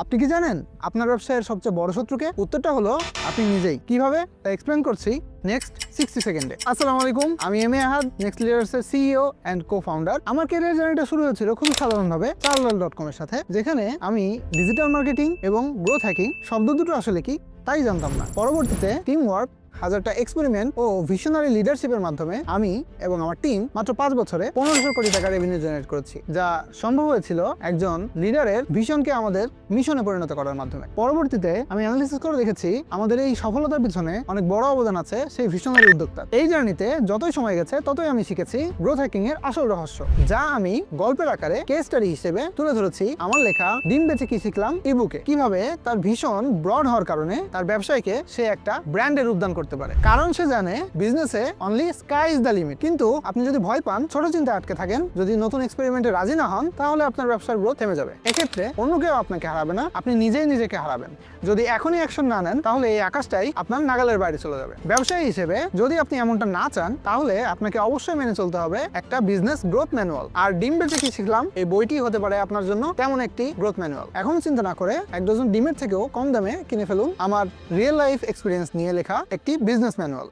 আপনি কি জানেন? আপনার ব্যবসায়ের সবচেয়ে বড় শত্রুকে? উত্তরটা হলো, আপনি নিজেই। কীভাবে? তা এক্সপ্লেন করছি নেক্সট সিক্সটি সেকেন্ডে আসসালামু আলাইকুম, আমি এম এ আহাদ নেক্সট লিডার্সের সিইও অ্যান্ড কো ফাউন্ডার আমার ক্যারিয়ার জার্নিটা শুরু হয়েছিল খুব সাধারণভাবে চার্লাল ডট কমের সাথে, যেখানে আমি ডিজিটাল মার্কেটিং এবং গ্রোথ হ্যাকিং শব্দ দুটো আসলে কি? তাই জানতাম না। পরবর্তীতে টিম ওয়ার্ক হাজারটা এক্সপেরিমেন্ট ও ভিশনারি লিডারশিপের মাধ্যমে আমি এবং আমার টিম মাত্র পাঁচ বছরে পনেরোশো কোটি টাকা রেভিনিউ জেনারেট করেছি, যা সম্ভব হয়েছিল একজন লিডারের ভিশনকে আমাদের মিশনে পরিণত করার মাধ্যমে। পরবর্তীতে আমি অ্যানালিসিস করে দেখেছি, আমাদের এই সফলতার পিছনে অনেক বড় অবদান আছে সেই ভিশনারি উদ্যোক্তা এই জার্নিতে যতই সময় গেছে, ততই আমি শিখেছি গ্রোথ হ্যাকিং এর আসল রহস্য, যা আমি গল্পের আকারে কেস স্টাডি হিসেবে তুলে ধরেছি। আমার লেখা ডিম বেচে কি শিখলাম? ইবুকে কীভাবে তার ভীষণ ব্রড হওয়ার কারণে তার ব্যবসায়কে সে একটা ব্র্যান্ডের রূপদান করতে পারে। কারণ সে জানে বিজনেসে only sky is the limit কিন্তু আপনি যদি ভয় পান, ছোট চিন্তায় আটকে থাকেন। যদি নতুন এক্সপেরিমেন্টে রাজি না হন, তাহলে আপনার ব্যবসার গ্রোথ থেমে যাবে। এক্ষেত্রে অন্য কেউ আপনাকে হারাবে না, আপনি নিজেই নিজেকে হারাবেন। যদি এখনই অ্যাকশন না নেন, তাহলে এই আকাশটাই আপনার নাগালের বাইরে চলে যাবে। ব্যবসায়ী হিসেবে যদি আপনি এমনটা না চান, তাহলে আপনাকে অবশ্যই মেনে চলতে হবে একটা বিজনেস গ্রোথ ম্যানুয়াল আর ডিম বেচে কি শিখলাম? এই বইটি হতে পারে আপনার জন্য তেমন একটি গ্রোথ ম্যানুয়াল এখন চিন্তা না করে এক ডজন ডিমের থেকেও কম দামে কিনে ফেলুন আমার রিয়েল লাইফ এক্সপিরিয়েন্স নিয়ে লেখা একটি বিজনেস ম্যানুয়াল